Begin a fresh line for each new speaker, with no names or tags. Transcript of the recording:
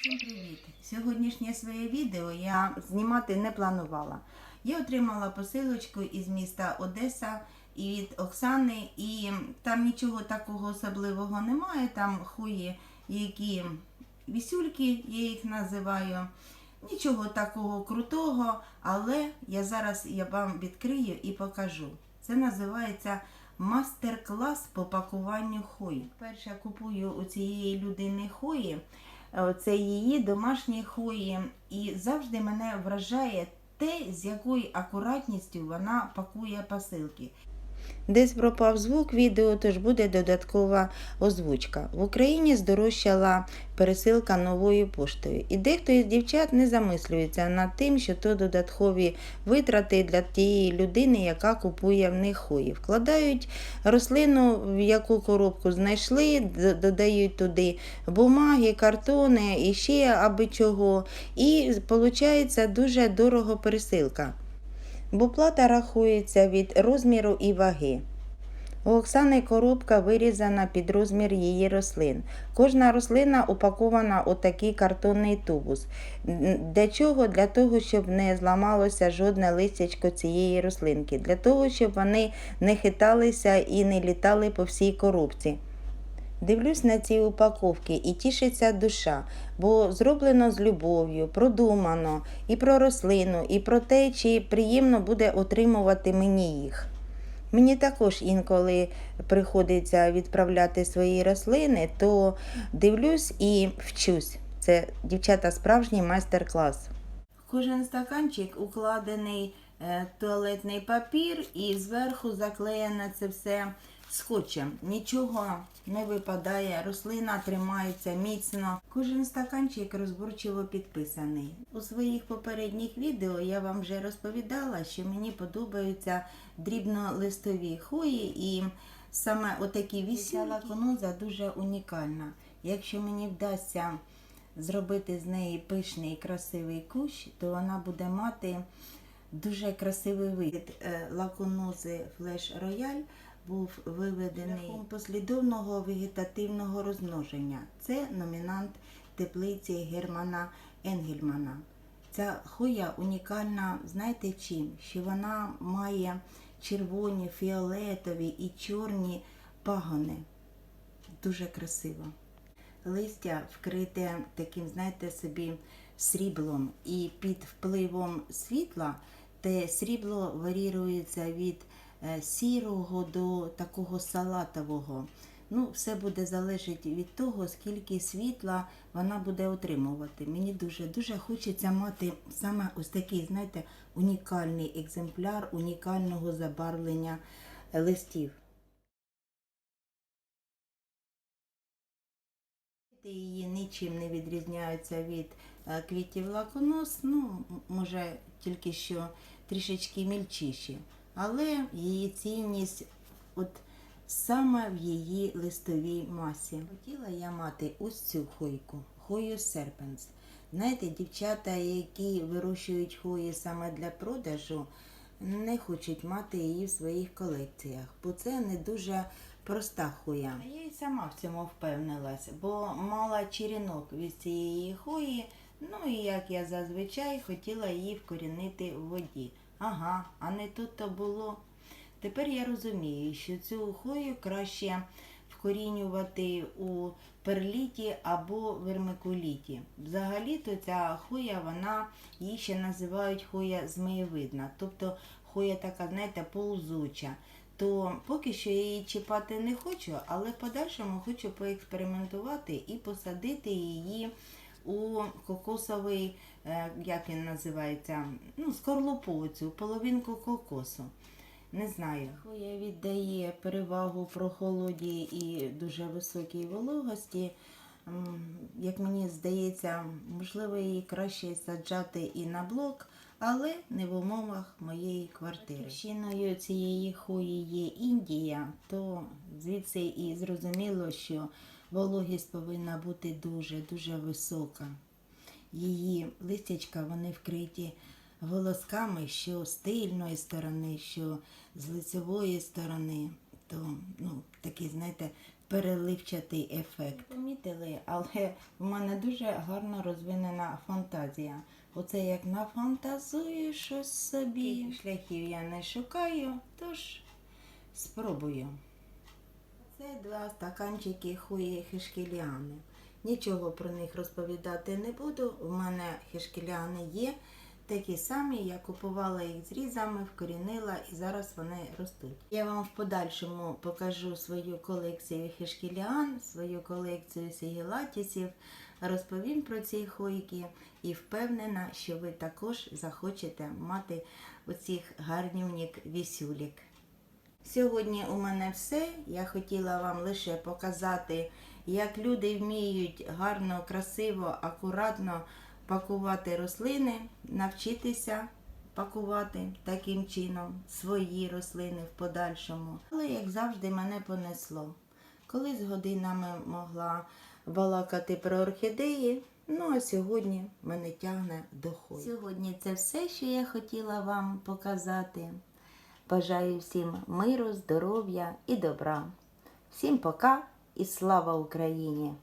Всім привіт! Сьогоднішнє своє відео я знімати не планувала. Я отримала посилочку із міста Одеса і від Оксани, і там нічого такого особливого немає. Там хуї, які вісюльки, я їх називаю. Нічого такого крутого, але я зараз я вам відкрию і покажу. Це називається мастер-клас по пакуванню хої. Перше купую у цієї людини хої. Це її домашні хої, і завжди мене вражає те, з якою акуратністю вона пакує посилки. Десь пропав звук відео, тож буде додаткова озвучка. В Україні здорожчала пересилка новою поштою. І дехто із дівчат не замислюється над тим, що то додаткові витрати для тієї людини, яка купує в них хої. Вкладають рослину, в яку коробку знайшли, додають туди бумаги, картони і ще аби чого. І виходить дуже дорого пересилка бо плата рахується від розміру і ваги. У Оксани коробка вирізана під розмір її рослин. Кожна рослина упакована у такий картонний тубус. Для чого? Для того, щоб не зламалося жодне листячко цієї рослинки, для того, щоб вони не хиталися і не літали по всій коробці. Дивлюсь на ці упаковки і тішиться душа, бо зроблено з любов'ю, продумано і про рослину, і про те, чи приємно буде отримувати мені їх. Мені також інколи приходиться відправляти свої рослини, то дивлюсь і вчусь. Це дівчата справжній майстер-клас. Кожен стаканчик укладений е, туалетний папір і зверху заклеєно це все скотчем. Нічого не випадає, рослина тримається міцно. Кожен стаканчик розборчиво підписаний. У своїх попередніх відео я вам вже розповідала, що мені подобаються дрібнолистові хвої і саме отакі вісяла коноза дуже унікальна. Якщо мені вдасться зробити з неї пишний красивий кущ, то вона буде мати дуже красивий. Е, Лаконози Флеш Рояль був виведений послідовного вегетативного розмноження. Це номінант теплиці Германа Енгельмана. Ця хоя унікальна, знаєте чим? Що вона має червоні, фіолетові і чорні пагони. Дуже красиво. Листя вкрите таким, знаєте, собі сріблом, і під впливом світла те срібло варірується від сірого до такого салатового. Ну, все буде залежати від того, скільки світла вона буде отримувати. Мені дуже дуже хочеться мати саме ось такий, знаєте, унікальний екземпляр унікального забарвлення е, листів. Її нічим не відрізняються від е, квітів лаконос, ну, може, тільки що трішечки мільчіші. Але її цінність от саме в її листовій масі. Хотіла я мати ось цю хойку, хою серпенс. Знаєте, дівчата, які вирощують хої саме для продажу, не хочуть мати її в своїх колекціях, бо це не дуже проста хуя. Я й сама в цьому впевнилась, бо мала черенок від цієї хої, ну і як я зазвичай хотіла її вкорінити в воді. Ага, а не тут то було. Тепер я розумію, що цю хою краще вкорінювати у перліті або вермикуліті. Взагалі-то ця хоя, вона її ще називають хоя змієвидна, тобто хоя така, знаєте, ползуча. То поки що я її чіпати не хочу, але в подальшому хочу поекспериментувати і посадити її у кокосовий, е, як він називається, ну, скорлупу цю, половинку кокосу. Не знаю. Хвоя віддає перевагу прохолоді і дуже високій вологості. Як мені здається, можливо, її краще саджати і на блок, але не в умовах моєї квартири. Причиною цієї хої є Індія, то звідси і зрозуміло, що вологість повинна бути дуже-дуже висока. Її листячка вони вкриті волосками, що з тильної сторони, що з лицевої сторони. То, ну, такі, знаєте, переливчатий ефект. Помітили, але в мене дуже гарно розвинена фантазія. Оце як нафантазую щось собі. Шляхів я не шукаю, тож спробую. Це два стаканчики хуї хишкіліани. Нічого про них розповідати не буду. У мене хишкіліани є. Такі самі, я купувала їх зрізами, вкорінила і зараз вони ростуть. Я вам в подальшому покажу свою колекцію хишкіліан, свою колекцію сігілатісів, розповім про ці хойки і впевнена, що ви також захочете мати оцих гарнюнік вісюлік. Сьогодні у мене все. Я хотіла вам лише показати, як люди вміють гарно, красиво, акуратно пакувати рослини, навчитися пакувати таким чином свої рослини в подальшому. Але, як завжди, мене понесло. Колись годинами могла балакати про орхідеї. Ну а сьогодні мене тягне до хою. Сьогодні це все, що я хотіла вам показати. Бажаю всім миру, здоров'я і добра. Всім пока і слава Україні!